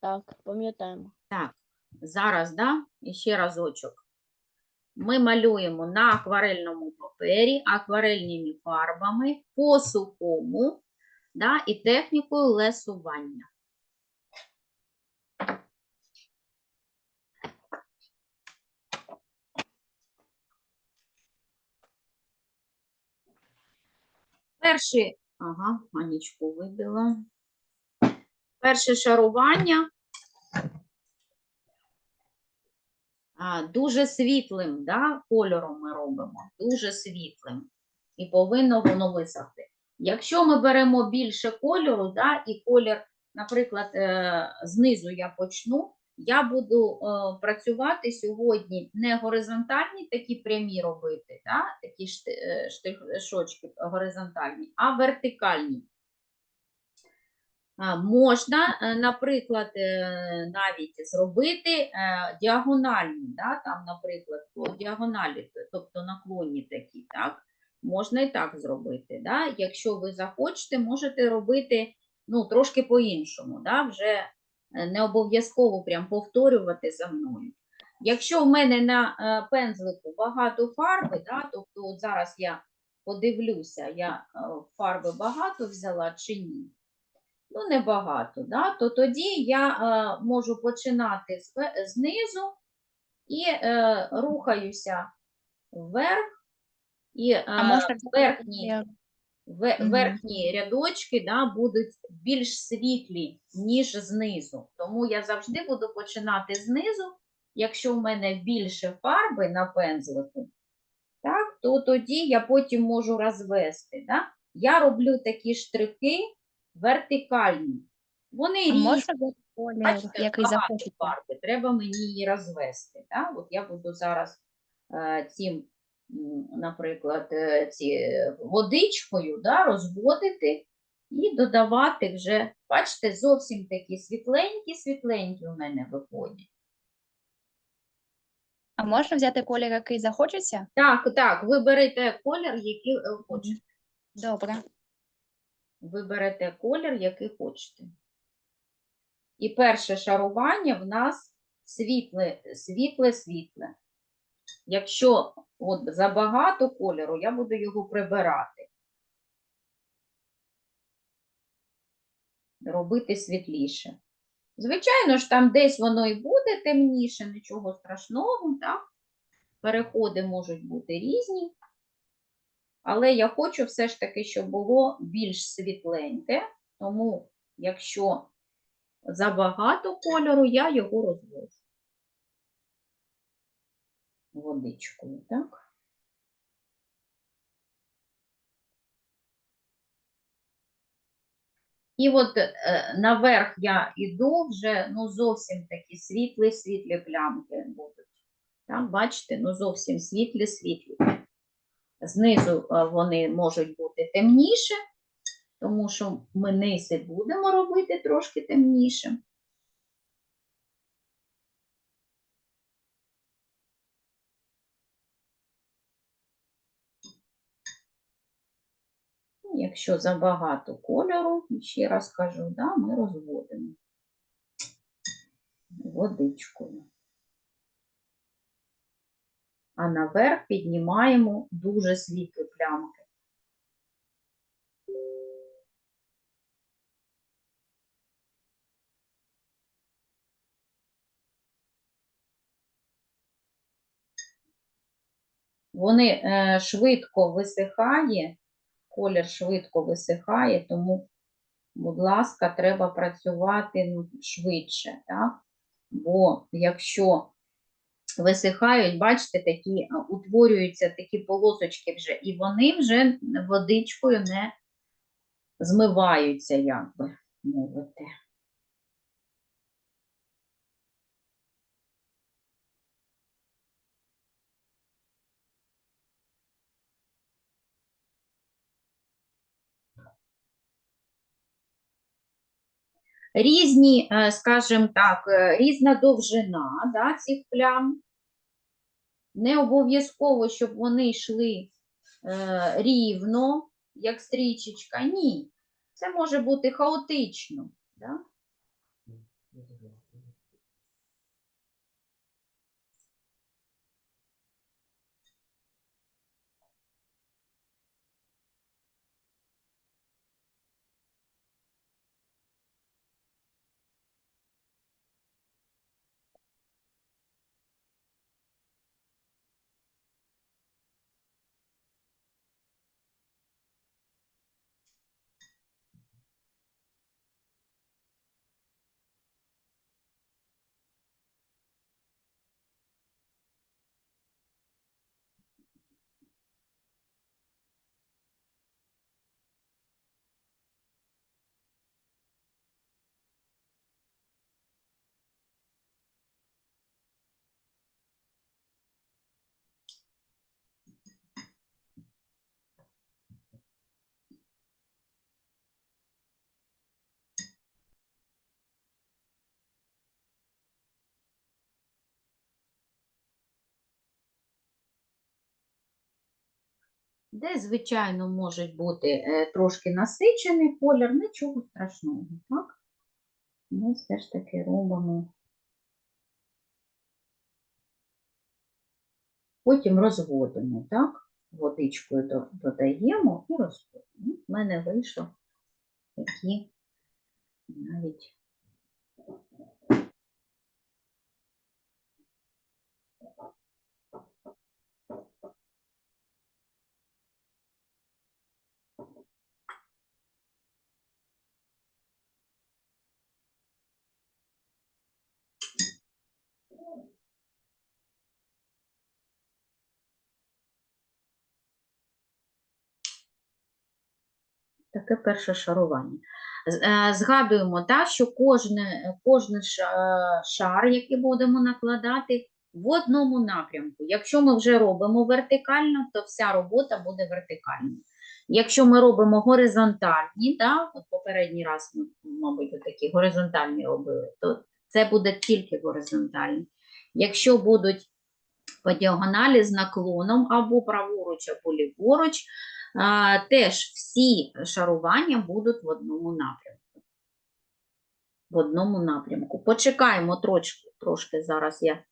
Так, пам'ятаємо. Так, зараз, да? Ще разочок. Ми малюємо на акварельному папері акварельними фарбами по сухому да? і технікою лесування. Перші, ага, Анічку вибила. Перше шарування дуже світлим да, кольором ми робимо, дуже світлим. І повинно воно висохти. Якщо ми беремо більше кольору, да, і колір, наприклад, е, знизу я почну, я буду е, працювати сьогодні не горизонтальні такі прямі робити, да, такі е, штришочки горизонтальні, а вертикальні. Можна, е, наприклад, е, навіть зробити е, діагональні, да, там, наприклад, по діагоналі, тобто наклонні такі, так? Можна і так зробити. Да? Якщо ви захочете, можете робити ну, трошки по-іншому, да? вже не обов'язково прям повторювати за мною. Якщо в мене на пензлику багато фарби, да, тобто от зараз я подивлюся, я фарби багато взяла чи ні ну, небагато, да? то тоді я е, можу починати зве- знизу і е, рухаюся вверх, і е, А можна верхні, Мгм. верхні рядочки да, будуть більш світлі, ніж знизу. Тому я завжди буду починати знизу. Якщо в мене більше фарби на пензлику, так, то тоді я потім можу розвести. Да? Я роблю такі штрихи вертикальні. Вони різні. Бачите, який захочете. фарби, треба мені її розвести. Да? От я буду зараз е, цим, наприклад, е, ці, е, водичкою да, розводити і додавати вже, бачите, зовсім такі світленькі, світленькі у мене виходять. А можна взяти колір, який захочеться? Так, так, ви берете колір, який е, хочете. Добре. Ви берете колір, який хочете. І перше шарування в нас світле, світле, світле. Якщо от забагато кольору, я буду його прибирати. Робити світліше. Звичайно ж, там десь воно і буде темніше, нічого страшного, так? Переходи можуть бути різні. Але я хочу все ж таки, щоб було більш світленьке, тому якщо забагато кольору, я його розвожу водичкою, так? І от е, наверх я йду вже ну, зовсім такі світлі-світлі плямки будуть. Так, бачите, ну зовсім світлі-світлі. Знизу е, вони можуть бути темніше, тому що ми ниси будемо робити трошки темніше. Якщо забагато кольору, ще раз кажу, да, ми розводимо водичкою. А наверх піднімаємо дуже світлі плямки. Вони е, швидко висихає, колір швидко висихає, тому, будь ласка, треба працювати ну, швидше, так? Бо якщо висихають, бачите, такі утворюються такі полосочки вже, і вони вже водичкою не змиваються, як би мовити. Різні, е, скажімо так, е, різна довжина да, цих плям. Не обов'язково, щоб вони йшли е, рівно, як стрічечка. Ні. Це може бути хаотично. Да? Де, звичайно, може бути е, трошки насичений колір, нічого страшного, так? Ми все ж таки робимо. Потім розводимо, так? Водичкою додаємо і розводимо. У мене вийшло такі навіть таке перше шарування. Е, Згадуємо, та, що кожне, кожен шар, який будемо накладати, в одному напрямку. Якщо ми вже робимо вертикально, то вся робота буде вертикальною. Якщо ми робимо горизонтальні, та, от попередній раз ми, мабуть, такі горизонтальні робили, то це буде тільки горизонтальні. Якщо будуть по діагоналі з наклоном або праворуч, або ліворуч, теж всі шарування будуть в одному напрямку. В одному напрямку. Почекаємо трошки, трошки зараз я.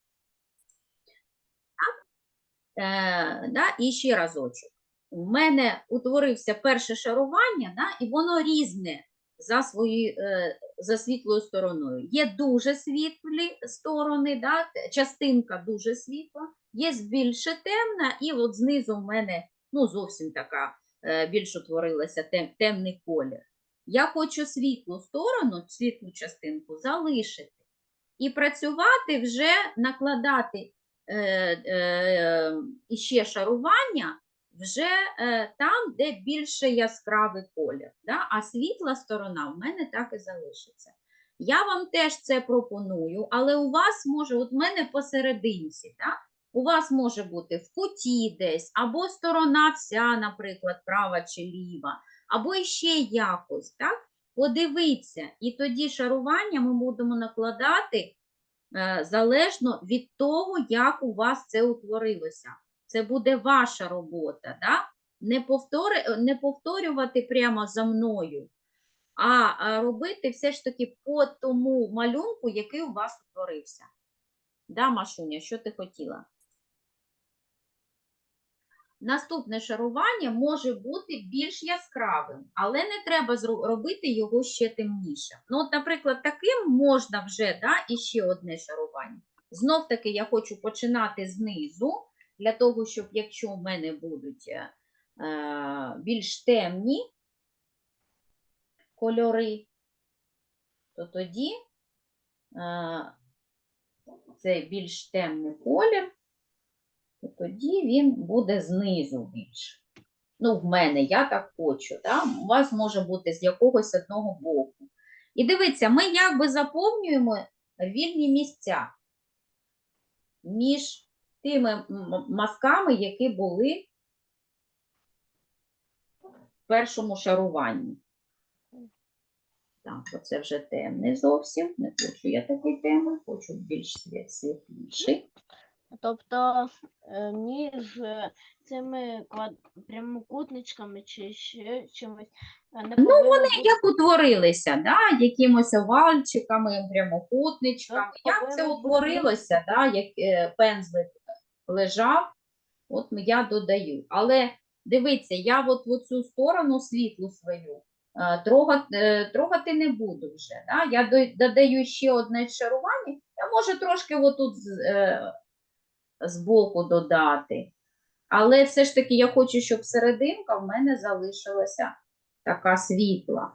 Е, да? І ще разочок. У мене утворився перше шарування, да? і воно різне за, свої, е, за світлою стороною. Є дуже світлі сторони, да? частинка дуже світла, є більше темна, і от знизу в мене ну, зовсім така е, більш утворилася тем, темний колір. Я хочу світлу сторону, світлу частинку залишити і працювати вже накладати е, е, іще шарування вже е, там, де більше яскравий колір. Да? А світла сторона в мене так і залишиться. Я вам теж це пропоную, але у вас може, от в мене посерединці, да? У вас може бути в куті десь, або сторона вся, наприклад, права чи ліва, або іще якось. Так? Подивіться, і тоді шарування ми будемо накладати е, залежно від того, як у вас це утворилося. Це буде ваша робота. Да? Не, повтори, не повторювати прямо за мною, а робити все ж таки по тому малюнку, який у вас утворився. Да, Машуня, що ти хотіла? Наступне шарування може бути більш яскравим, але не треба робити його ще темнішим. Ну, от, наприклад, таким можна вже да, і ще одне шарування. Знов таки я хочу починати знизу, для того, щоб якщо в мене будуть е, е, більш темні кольори, то тоді е, цей більш темний колір то тоді він буде знизу більше. Ну, в мене, я так хочу, да? у вас може бути з якогось одного боку. І дивіться, ми якби заповнюємо вільні місця між тими мазками, які були в першому шаруванні. Так, оце вже темний зовсім. Не хочу я такий темний, хочу більш світ- світліший. Тобто е, між е, цими квад... прямокутничками чи ще чимось е, не Ну, вони бути- як утворилися, да? якимось овальчиками, прямокутничками. Ну, Як це утворилося, да? як е, пензлик лежав, от я додаю. Але дивіться, я от в цю сторону світлу свою трогати, трогати не буду вже. Да? Я додаю ще одне шарування, я можу трошки отут збоку додати. Але все ж таки я хочу, щоб серединка в мене залишилася така світла.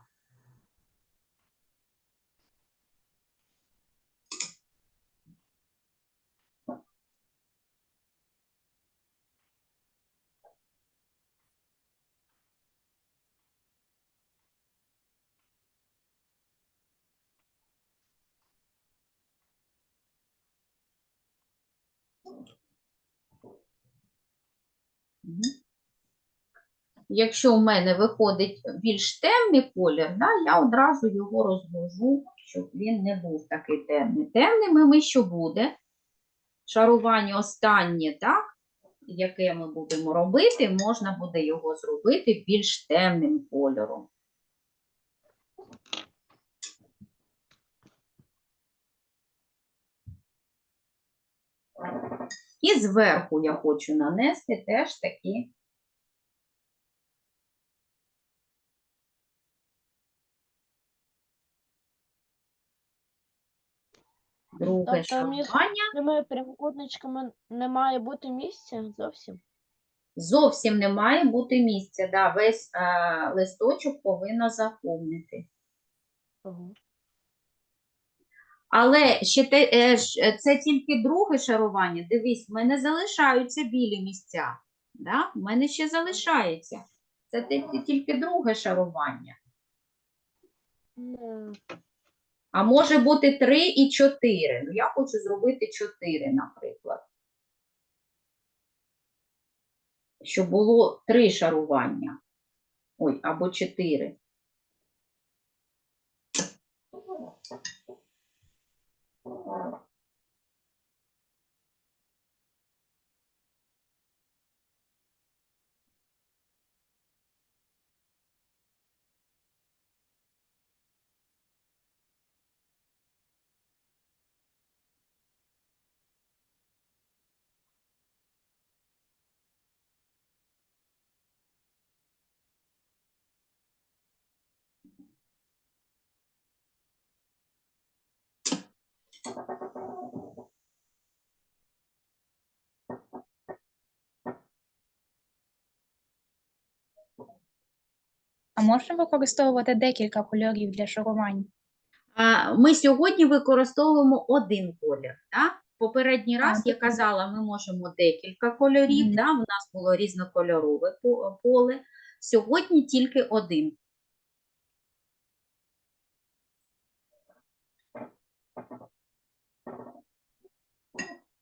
Якщо в мене виходить більш темний колір, да, я одразу його розвожу, щоб він не був такий темний. Темним ми що буде? Шарування останнє, так? яке ми будемо робити, можна буде його зробити більш темним кольором. І зверху я хочу нанести теж такі друге Тобто шарування. Цими прямокутничками не має бути місця зовсім. Зовсім не має бути місця. Да, весь е, листочок повинно заповнити. Ого. Але ще те, е, е, це тільки друге шарування. Дивись, в мене залишаються білі місця. Да? В мене ще залишається. Це тільки друге шарування. А може бути три і чотири. Ну, я хочу зробити чотири, наприклад. Щоб було три шарування. Ой, або А можна використовувати декілька кольорів для шарувань? А, Ми сьогодні використовуємо один колір. Да? Попередній А, раз я казала, ми можемо декілька кольорів. Мгм. Да? У нас було різнокольорове поле. Сьогодні тільки один.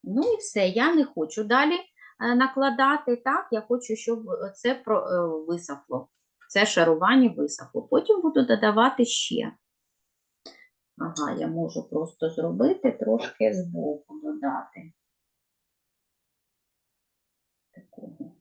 Ну і все, я не хочу далі е, накладати. Так, я хочу, щоб це е, висохло. Це шарування висохло. Потім буду додавати ще. Ага, я можу просто зробити трошки збоку додати. Такого.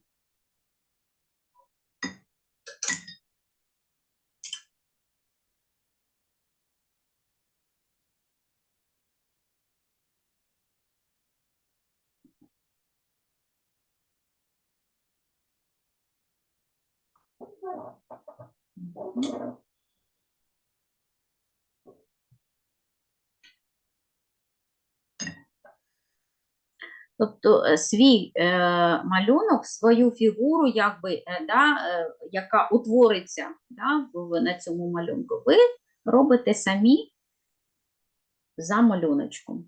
Тобто е, свій е, малюнок, свою фігуру, якби, е, да, е, яка утвориться да, на цьому малюнку, ви робите самі за малюночком.